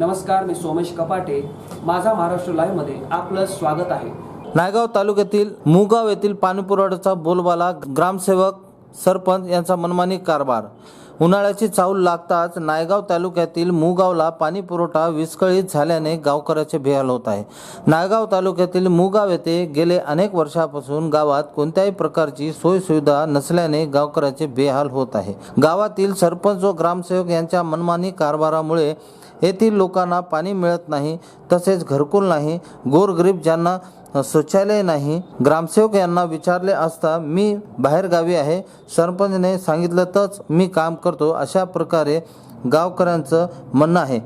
नमस्कार मी सोमेश कपाटे. माझा महाराष्ट्र लाईव्हमध्ये आपलं स्वागत आहे. नायगाव तालुक्यातील मुगाव येथील पाणीपुरवठ्याचा बोलबाला ग्रामसेवक सरपंच यांचा मनमानी कारभार. उन्हाळ्याची चाहूल लागताच नायगाव तालुक्यातील मुगावला पाणी पुरवठा विस्कळीत झाल्याने गावकऱ्याचे बेहाल होत आहे. नायगाव तालुक्यातील मुगाव येथे गेले अनेक वर्षापासून गावात कोणत्याही प्रकारची सोयसुविधा नसल्याने गावकऱ्याचे बेहाल होत आहे. गावातील सरपंच व ग्रामसेवक यांच्या मनमानी कारभारामुळे येथील लोकांना पाणी मिळत नाही तसेच घरकुल नाही गोरगरीब ज्यांना शौचालय नाही ग्रामसेवक यांना विचारले असता मी बाहेरगावी आहे सरपंचने सांगितलं तरच मी काम करतो अशा प्रकारे गावकऱ्यांचं म्हणणं आहे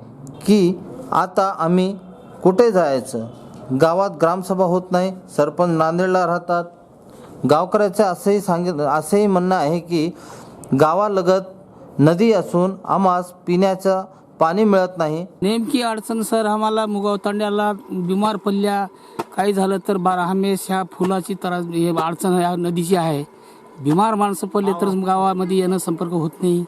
की आता आम्ही कुठे जायचं? गावात ग्रामसभा होत नाही सरपंच नांदेडला राहतात. गावकऱ्याचे असेही सांगित असेही म्हणणं आहे की गावालगत नदी असून आम्हास पिण्याचा पाणी मिळत नाही. नेमकी अडचण सर आम्हाला मुगाव तांड्याला बिमार पडल्या. काही झालं तर बारा हमेश ह्या फुलाची त्रास हे अडचण ह्या नदीची आहे. बिमार माणसं पडले तर गावामध्ये येणं संपर्क होत नाही.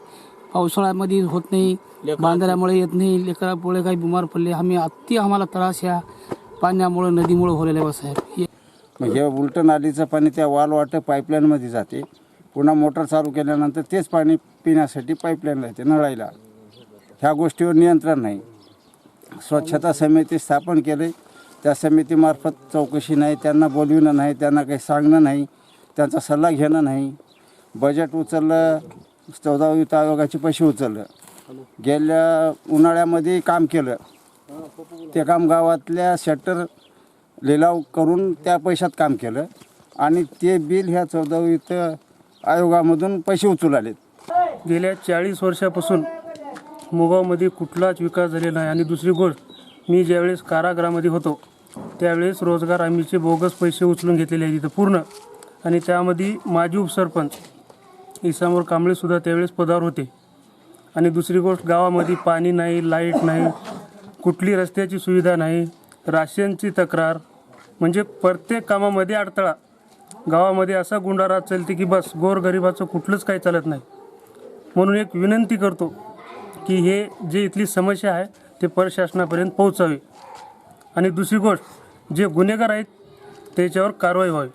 पावसाळ्यामध्ये होत नाही. बांधल्यामुळे येत नाही. लेकरापुळे काही बिमार पडले. आम्ही अति आम्हाला त्रास ह्या पाण्यामुळे नदीमुळे होलेल्या आहे साहेब हे मग हे उलटं नालीचं पाणी त्या वाल वाटं पाईपलाईनमध्ये जाते. पुन्हा मोटर चालू केल्यानंतर तेच पाणी पिण्यासाठी पाईपलाईनला येते नळायला. ह्या गोष्टीवर नियंत्रण नाही. स्वच्छता समिती स्थापन केले. त्या समितीमार्फत चौकशी नाही त्यांना बोलविणं नाही त्यांना काही सांगणं नाही त्यांचा सल्ला घेणं नाही. बजेट उचललं चौदा वित्त आयोगाचे पैसे उचललं. गेल्या उन्हाळ्यामध्ये काम केलं. ते काम गावातल्या शटर लिलाव करून त्या पैशात काम केलं. आणि ते बिल ह्या चौदा वित्त आयोगामधून पैसे उचलू आलेत गेल्या चाळीस वर्षापासून मुगावमध्ये कुठलाच विकास झालेला नाही. आणि दुसरी गोष्ट मी ज्यावेळेस कारागृहामध्ये होतो त्यावेळेस रोजगार हमीचे बोगस पैसे उचलून घेतलेले आहेत तिथं पूर्ण. आणि त्यामध्ये माजी उपसरपंच इसामोर कांबळेसुद्धा त्यावेळेस पदावर होते. आणि दुसरी गोष्ट गावामध्ये पाणी नाही लाइट नाही कुठली रस्त्याची सुविधा नाही राशनची तक्रार म्हणजे प्रत्येक कामामध्ये अडथळा. गावामध्ये असा गुंडारा चालते की बस गोरगरिबाचं कुठलंच काही चालत नाही. म्हणून एक विनंती करतो की हे जे इथली समस्या आहे ते प्रशासनापर्यंत पोहोचावी. आणि दुसरी गोष्ट जे गुन्हेगार आहेत त्याच्यावर कारवाई व्हावी.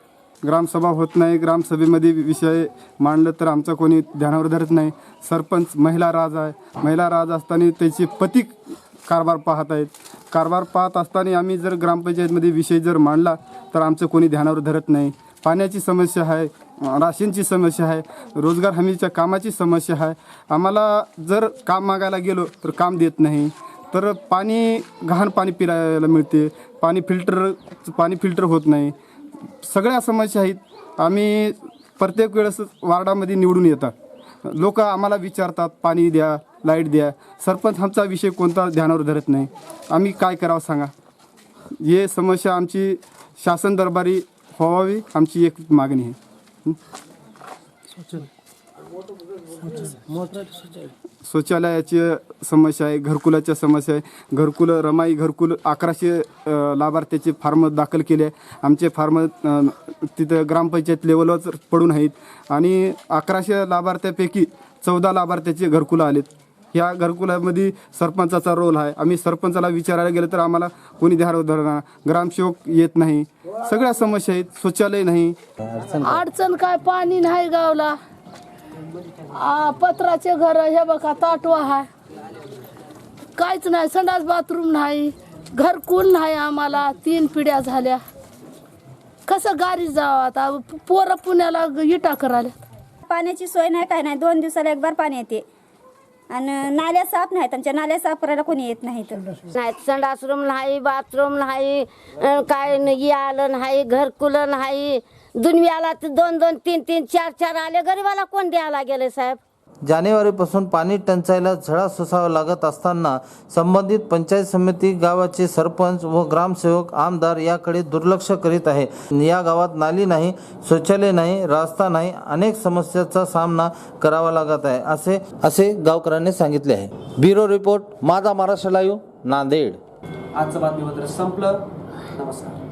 ग्रामसभा होत नाही ग्रामसभेमध्ये विषय मांडलं तर आमचा कोणी ध्यानावर धरत नाही. सरपंच महिला राज आहे. महिला राज असताना त्याचे पती कारभार पाहत आहेत. कारभार पाहत असताना आम्ही जर ग्रामपंचायतमध्ये विषय जर मांडला तर आमचं कोणी ध्यानावर धरत नाही. पाण्याची समस्या आहे राशनची समस्या आहे रोजगार हमीच्या कामाची समस्या आहे. आम्हाला जर काम मागायला गेलो तर काम देत नाही. तर पाणी घाण पाणी पिरायला मिळते. पाणी फिल्टर पाणी फिल्टर होत नाही. सगळ्या समस्या आहेत. आम्ही प्रत्येक वेळेस वार्डामध्ये निवडून येतात. लोक आम्हाला विचारतात पाणी द्या लाइट द्या. सरपंच आमचा विषय कोणता ध्यानावर धरत नाही. आम्ही काय करावं सांगा. हे समस्या आमची शासन दरबारी हो व्हावी आमची एक मागणी आहे. शौचालयाची समस्या आहे घरकुलाच्या समस्या आहे. घरकुल रमाई घरकुल अकराशे लाभार्थ्याचे फार्म दाखल केले. आहे आमचे फार्म तिथं ग्रामपंचायत लेवलवर पडून आहेत. आणि अकराशे लाभार्थ्यापैकी चौदा लाभार्थ्याचे घरकुलं आलेत. ह्या घरकुलामध्ये सरपंचाचा रोल आहे. आम्ही सरपंचाला विचारायला गेलं तर आम्हाला कोणी ध्यान धरणार? ग्रामसेवक येत नाही. सगळ्या समस्या आहेत. शौचालय नाही. अडचण काय? पाणी नाही गावला. आ, पत्राचे घर हे बघा ताटवा आहे. काहीच नाही. संडास बाथरूम नाही. घरकुल नाही आम्हाला. तीन पिढ्या झाल्या. कसं गाडी जावं आता? पोरं पुण्याला इटा करायला. पाण्याची सोय नाही काय नाही. दोन दिवसाला एक बार पाणी येते. आणि नाल्या साफ नाहीत त्यांच्या नाल्या साफ करायला कोणी येत नाही तर नाही नाही बाथरूम नाही अं, काय न- आलं नाही घरकुल नाही. दुनियाला तर दोन दोन तीन तीन चार चार आले गरीबाला कोण द्यायला गेले साहेब? जानेवारीपासून पाणी टंचाईला झळा सोसावा लागत असताना संबंधित पंचायत समिती गावाचे सरपंच व ग्रामसेवक आमदार याकडे दुर्लक्ष करीत आहे. या गावात नाली नाही शौचालय नाही रास्ता नाही अनेक समस्यांचा सामना करावा लागत आहे असे असे गावकऱ्यांनी सांगितले आहे. ब्युरो रिपोर्ट माझा महाराष्ट्र लाईव्ह नांदेड. आजचं बातमीपत्र संपलं. नमस्कार.